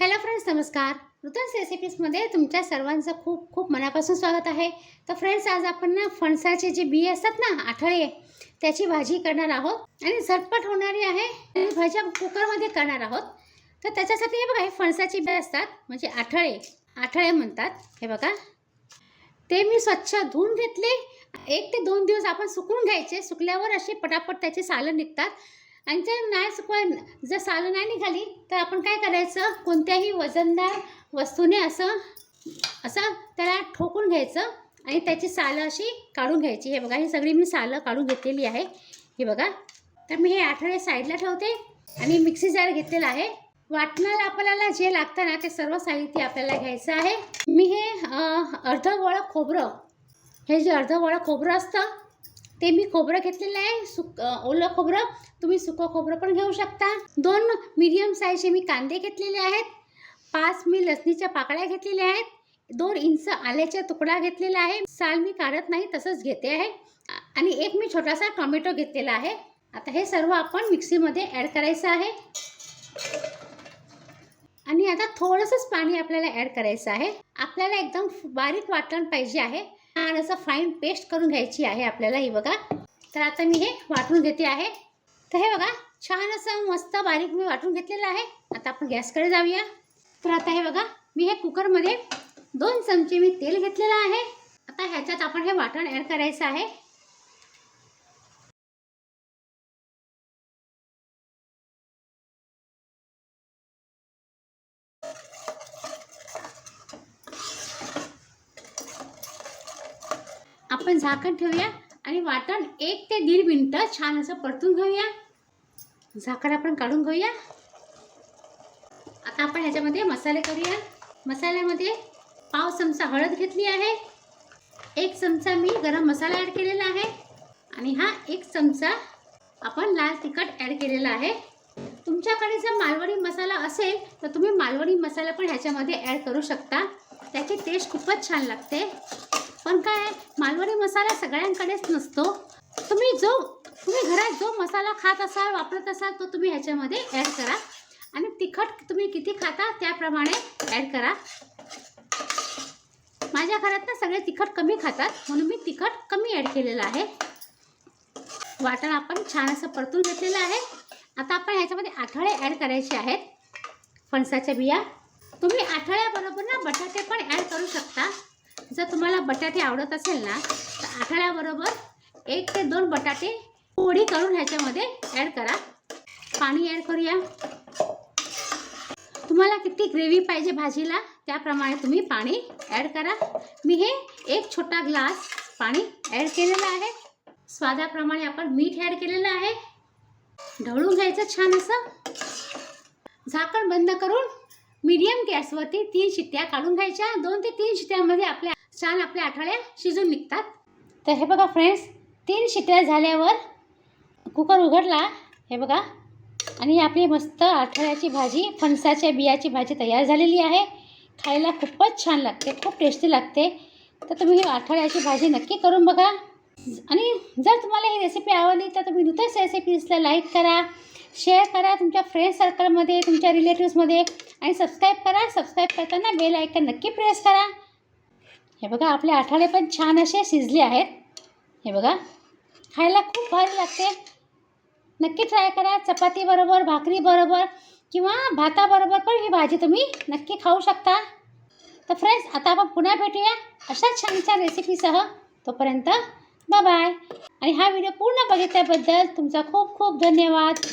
Hello friends नमस्कार. नूतन रेसिपीजमध्ये तुमच्या सर्वांचं खूप खूप मनापासून स्वागत आहे. तर फ्रेंड्स आज आपण ना फणसाचे जे बी असतात ना आठळे त्याची भाजी करणार आहोत. आणि झटपट होणारी आहे आणि भाज्या कुकरमध्ये करणार आहोत. तर त्याच्यासाठी हे बघा हे फणसाचे बी असतात म्हणजे आठळे. आठळे म्हणतात हे बघा. ते मी स्वच्छ धुवून घेतले. एक ते दोन दिवस आपण सुकवून घ्यायचे. सुकल्यावर असे पटापट त्याचे सालं निघतात. आणि जर नाही पण जर सालं नाही निघाली तर आपण काय करायचं? कोणत्याही वजनदार वस्तूने असं असं त्याला ठोकून घ्यायचं आणि त्याची सालं अशी काढून घ्यायची. हे बघा ही सगळी मी सालं काढून घेतलेली आहे. हे बघा. तर मी हे आठवडे साईडला ठेवते आणि मिक्सी जार घेतलेला आहे. वाटणाला आपल्याला जे लागतं ना ते सर्व साहित्य आपल्याला घ्यायचं आहे. मी हे अं, अर्धं खोबरं हे जे अर्धं खोबरं असतं ते मी खोबरं घेतलेलं आहे. सुक ओलं खोबरं. तुम्ही सुकं खोबरं पण घेऊ शकता. दोन मीडियम साईजचे मी कांदे घेतलेले आहेत. पाच मी लसणीच्या पाकळ्या घेतलेल्या आहेत. दोन इंच आल्याचा तुकडा घेतलेला आहे. साल मी काढत नाही तसंच घेते आहे. आणि एक मी छोटासा टॉमॅटो घेतलेला आहे. आता हे सर्व आपण मिक्सीमध्ये ॲड करायचं आहे. आणि आता थोडंसंच पाणी आपल्याला ॲड करायचं आहे. आपल्याला एकदम बारीक वाटण पाहिजे आहे. छान असं फाईन पेस्ट करून घ्यायची आहे आपल्याला ही बघा. तर आता मी हे वाटून घेते आहे. तर हे बघा छान असं मस्त बारीक मी वाटून घेतलेलं आहे. आता आपण गॅसकडे जाऊया. तर आता हे बघा मी हे कुकरमध्ये दोन चमचे मी तेल घेतलेलं आहे. आता ह्याच्यात आपण हे वाटण ॲड करायचं आहे. आपण झाकण ठेवूया आणि वाटण एक ते दीड मिनटं छान असं परतून घेऊया. झाकण आपण काढून घेऊया. आता आपण ह्याच्यामध्ये मसाले करूया. मसाल्यामध्ये पाव चमचा हळद घेतली आहे. एक चमचा मी गरम मसाला ॲड केलेला आहे. आणि हा एक चमचा आपण लाल तिखट ॲड केलेला आहे. तुमच्याकडे जर मालवणी मसाला असेल तर तुम्ही मालवणी मसाला पण ह्याच्यामध्ये ॲड करू शकता. त्याची टेस्ट खूपच छान लागते. पण काय मालवणी मसाला सगळ्यांकडेच नसतो. तुम्ही जो तुम्ही घरात जो मसाला खात असाल वापरत असाल तो तुम्ही ह्याच्यामध्ये ॲड करा. आणि तिखट तुम्ही किती खाता त्याप्रमाणे ॲड करा. माझ्या घरात ना सगळे तिखट कमी खातात म्हणून मी तिखट कमी ॲड केलेलं आहे. वाटण आपण छान असं परतून घेतलेलं आहे. आता आपण ह्याच्यामध्ये आठळे ॲड करायचे आहेत. फणसाच्या बिया. तुम्ही आठवड्याबरोबर ना बटाटे पण ॲड करू शकता. जर तुम्हाला बटाटे आवडत असेल ना तर आठवड्याबरोबर एक ते दोन बटाटे पोळी करून ह्याच्यामध्ये ॲड करा. पाणी ॲड करूया. तुम्हाला किती ग्रेव्ही पाहिजे भाजीला त्याप्रमाणे तुम्ही पाणी ॲड करा. मी हे एक छोटा ग्लास पाणी ॲड केलेलं आहे. स्वादाप्रमाणे आपण मीठ ॲड केलेलं आहे. ढवळून घ्यायचं छान असं. झाकण बंद करून मीडियम गॅसवरती तीन शिट्ट्या काढून घ्यायच्या. दोन ते तीन शिट्ट्यामध्ये आपल्या छान आपल्या आठवड्या शिजून निघतात. तर हे बघा फ्रेंड्स तीन शिटल्या झाल्यावर कुकर उघडला. हे बघा. आणि आपली मस्त आठवड्याची भाजी फणसाच्या बियाची भाजी तयार झालेली आहे. खायला खूपच छान लागते खूप टेस्टी लागते. तर तुम्ही ही आठवड्याची भाजी नक्की करून बघा. आणि जर तुम्हाला ही रेसिपी आवडली तर तुम्ही नूतन रेसिपीजला लाईक करा शेअर करा तुमच्या फ्रेंड सर्कलमध्ये तुमच्या रिलेटिव्समध्ये आणि सबस्क्राईब करा. सबस्क्राईब करताना बेल आयकन नक्की प्रेस करा. हे बघा आपले आठवडे पण छान असे शिजले आहेत. हे बघा खायला खूप भारी लागते. नक्की ट्राय करा. चपातीबरोबर भाकरीबरोबर किंवा भाताबरोबर पण ही भाजी तुम्ही नक्की खाऊ शकता. तर फ्रेंड्स आता आपण पुन्हा भेटूया अशाच छान छान रेसिपीसह तोपर्यंत बाय आणि हा व्हिडिओ पूर्ण बघितल्याबद्दल तुमचा खूप खूप धन्यवाद.